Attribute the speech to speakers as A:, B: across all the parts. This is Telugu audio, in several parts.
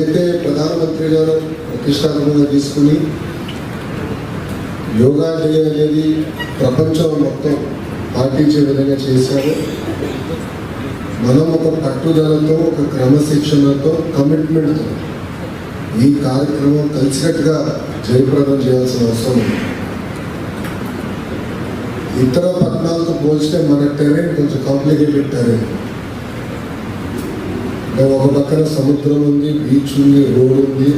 A: అయితే ప్రధానమంత్రి గారు ప్రతిష్టాత్మకంగా తీసుకుని యోగా డే అనేది ప్రపంచం మొత్తం పాటించే విధంగా చేశారు. మనం ఒక పట్టుదలతో ఒక క్రమశిక్షణతో కమిట్మెంట్తో ఈ కార్యక్రమం కలిసికట్టుగా జయప్రదం చేయాల్సిన అవసరం ఉంది. ఇతర పట్టణాలతో పోల్చితే మన టెరెన్ కొంచెం కాంప్లికేటెడ్ టెరెన్ ఒక పక్కన సముద్రం ఉంది బీచ్ ఉంది రోడ్ ఉంది.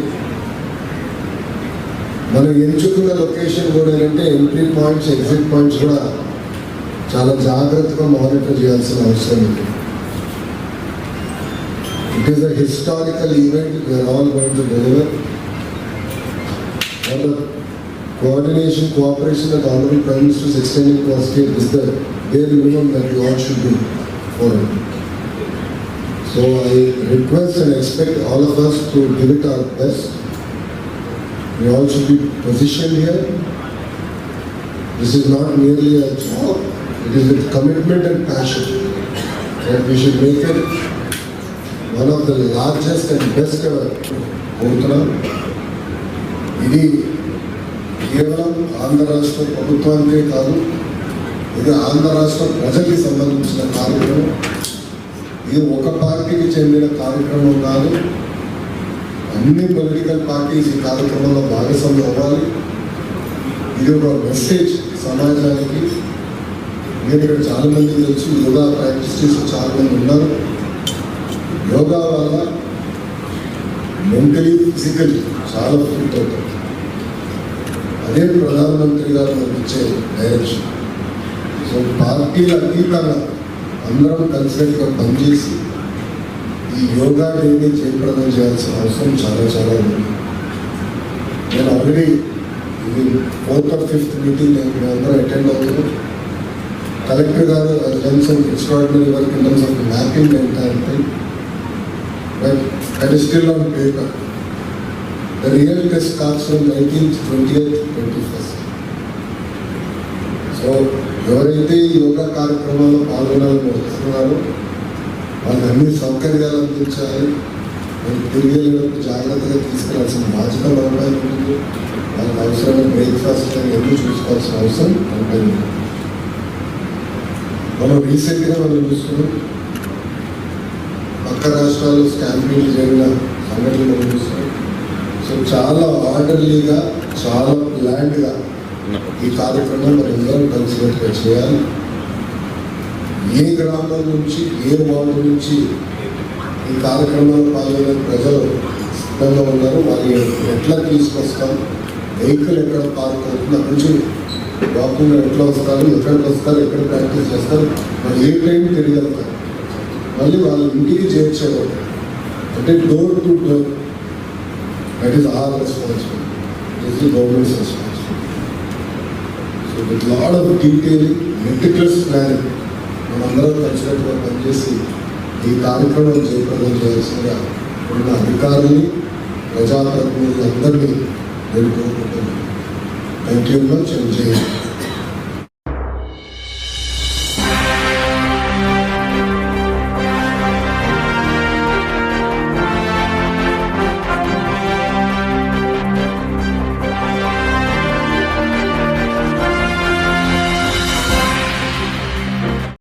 A: మనం ఎంచుకున్న లొకేషన్ కూడా ఏంటంటే ఎంట్రీ పాయింట్స్ ఎగ్జిట్ పాయింట్స్ కూడా చాలా జాగ్రత్తగా మానిటర్ చేయాల్సిన అవసరం ఉంది. It is a historical event we are all going to deliver coordination, cooperation that Honorable Prime Minister is extending to our state is the bare minimum that we all should do for it. So I request and expect all of us to give it our best. We all should be positioned here. This is not merely a job, it is with commitment and passion that we should make it one of the largest and best ever. ఇది కేవలం ఆంధ్ర రాష్ట్ర ప్రభుత్వానికే కాదు ఇది ఆంధ్ర రాష్ట్ర ప్రజలకి సంబంధించిన కార్యక్రమం. ఇది ఒక పార్టీకి చెందిన కార్యక్రమం కాదు అన్ని పొలిటికల్ పార్టీస్ ఈ కార్యక్రమంలో భాగస్వామ్యం అవ్వాలి. ఇది ఒక మెసేజ్ సమాజానికి. నేను ఇక్కడ చాలా మంది తెలుసు యోగా ప్రాక్టీస్ చేసి చాలామంది ఉన్నారు. యోగా వల్ల మెంటలీ ఫిజికలీ చాలా ఫిట్ అవుతుంది అదే ప్రధానమంత్రి గారు మనకి ఇచ్చే డైరెక్షన్ సో పార్టీల అతీతంగా అందరం కలిసికట్టుగా పనిచేసి ఈ యోగా డేని జయప్రదం చేయాల్సిన అవసరం చాలా చాలా ఉంది. నేను ఆల్రెడీ ఇది ఫోర్త్ ఆర్ ఫిఫ్త్ మీటింగ్ నేను అందరూ అటెండ్ అవుతున్నాను కలెక్టర్ గారు lens of extraordinary work in terms of mapping ఎంత అంటే but that is still on paper The real test starts from nineteenth twenty eighth twenty so ఎవరైతే ఈ యోగా కార్యక్రమాల్లో పాల్గొనాలని వస్తున్నారో వాళ్ళకి అన్ని సౌకర్యాలు అందించాలి. వాళ్ళు తిరిగేళ్ళకు జాగ్రత్తగా తీసుకురాల్సిన బాధ్యత మనపై ఉంటుంది. వాళ్ళకి అవసరమైన బ్రేక్ఫాస్ట్ అని ఎన్ని చూసుకోవాల్సిన అవసరం మనపై మనం రీసెంట్గా మనం చూస్తున్నాం పక్క రాష్ట్రాల్లో స్టాంపీలు జరిగిన సంఘటనలు మనం చూస్తున్నాం. చాలా ఆర్డర్లీగా చాలా ప్లాన్డ్గా ఈ కార్యక్రమం మరి అందరం కలిసినట్టుగా చేయాలి. ఏ గ్రామం నుంచి ఏ వార్డు నుంచి ఈ కార్యక్రమంలో పాల్గొనే ప్రజలు సిద్ధంగా ఉన్నారు వాళ్ళు ఎట్లా తీసుకొస్తాం? వెహికల్ ఎక్కడ పార్క్ అవుతుంది? అక్కడి నుంచి వాకింగ్ ఎట్లా వస్తారు? ఎక్కడికి వస్తారు? ఎక్కడ ప్రాక్టీస్ చేస్తారు? మరి ఏ టైం తిరిగి మళ్ళీ వాళ్ళ ఇంటికి చేర్చేవారు. అంటే door to door that is our responsibility it is the government's responsibility so with lot of detailing meticulous planning మనందరం కలిసినట్టుగా పనిచేసి ఈ కార్యక్రమం జయప్రదం చేయాల్సిందిగా ఉన్న అధికారుల్ని ప్రజాప్రతినిధులందరినీ నేను కోరుకుంటున్నాను. థ్యాంక్ యూ మచ్ అండ్ జై